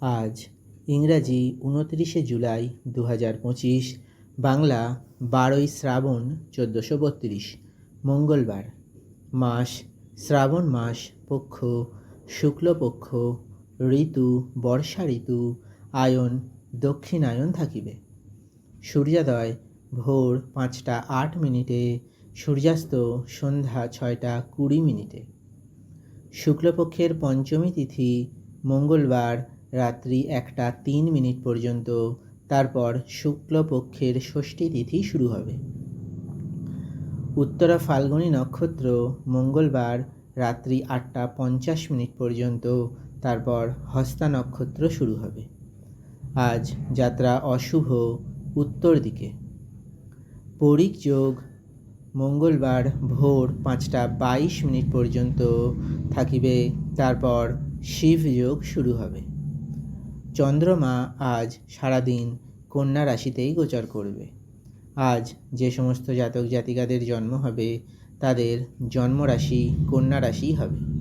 আজ ইংরাজি উনত্রিশে জুলাই দু হাজার পঁচিশ, বাংলা বারোই শ্রাবণ চোদ্দোশো বত্রিশ, মঙ্গলবার, মাস শ্রাবণ মাস পক্ষ, শুক্লপক্ষ, ঋতু, বর্ষা ঋতু, আয়ন, দক্ষিণায়ন থাকিবে। সূর্যোদয় ভোর পাঁচটা আট মিনিটে, সূর্যাস্ত সন্ধ্যা ছয়টা কুড়ি মিনিটে। শুক্লপক্ষের পঞ্চমী তিথি মঙ্গলবার রাত্রি একটা তিন মিনিট পর্যন্ত। তারপর শুক্লপক্ষের ষষ্ঠী তিথি শুরু হবে। উত্তরা ফাল্গুনী নক্ষত্র মঙ্গলবার রাত্রি আটটা পঞ্চাশ মিনিট পর্যন্ত। তারপর হস্তা নক্ষত্র শুরু হবে। আজ যাত্রা অশুভ উত্তর দিকে। পরিক যোগ মঙ্গলবার ভোর পাঁচটা বাইশ মিনিট পর্যন্ত থাকিবে। তারপর শিব যোগ শুরু হবে। চন্দ্রমা আজ সারাদিন কন্যা রাশিতেই গোচর করবে। আজ যে সমস্ত জাতক জাতিকাদের জন্ম হবে, তাদের জন্মরাশি কন্যা রাশি হবে।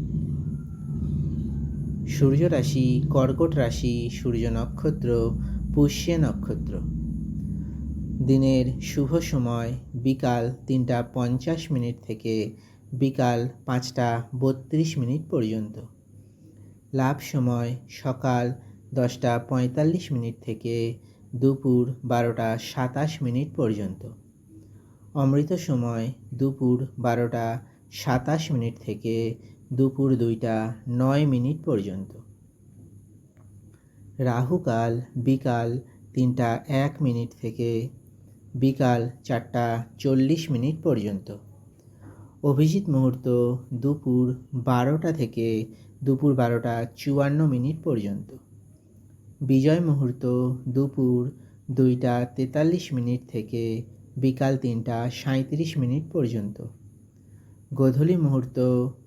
সূর্য রাশি, কর্কট রাশি, সূর্য নক্ষত্র, পুষ্য নক্ষত্র। দিনের শুভ সময় বিকাল তিনটা পঞ্চাশ মিনিট থেকে বিকাল পাঁচটা বত্রিশ মিনিট পর্যন্ত। লাভ সময় সকাল দশটা পঁয়তাল্লিশ মিনিট থেকে দুপুর বারোটা সাতাশ মিনিট পর্যন্ত। অমৃত সময় দুপুর বারোটা সাতাশ মিনিট থেকে দুপুর দুইটা নয় মিনিট পর্যন্ত। রাহুকাল বিকাল তিনটা এক মিনিট থেকে বিকাল চারটা চল্লিশ মিনিট পর্যন্ত। অভিজিৎ মুহূর্ত দুপুর বারোটা থেকে দুপুর বারোটা চুয়ান্ন মিনিট পর্যন্ত। বিজয় মুহূর্ত দুপুর দুইটা তেতাল্লিশ মিনিট থেকে বিকাল তিনটা সাঁত্রিশ মিনিট পর্যন্ত। গোধূলি মুহূর্ত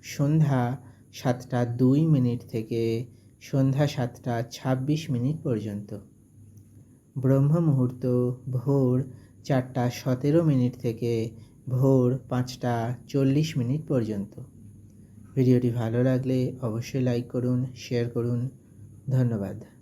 সন্ধ্যা সাতটা দুই মিনিট থেকে সন্ধ্যা সাতটা ছাব্বিশ মিনিট পর্যন্ত। ব্রহ্ম মুহূর্ত ভোর চারটা সতেরো মিনিট থেকে ভোর পাঁচটা চল্লিশ মিনিট পর্যন্ত। ভিডিওটি ভালো লাগলে অবশ্যই লাইক করুন, শেয়ার করুন। ধন্যবাদ।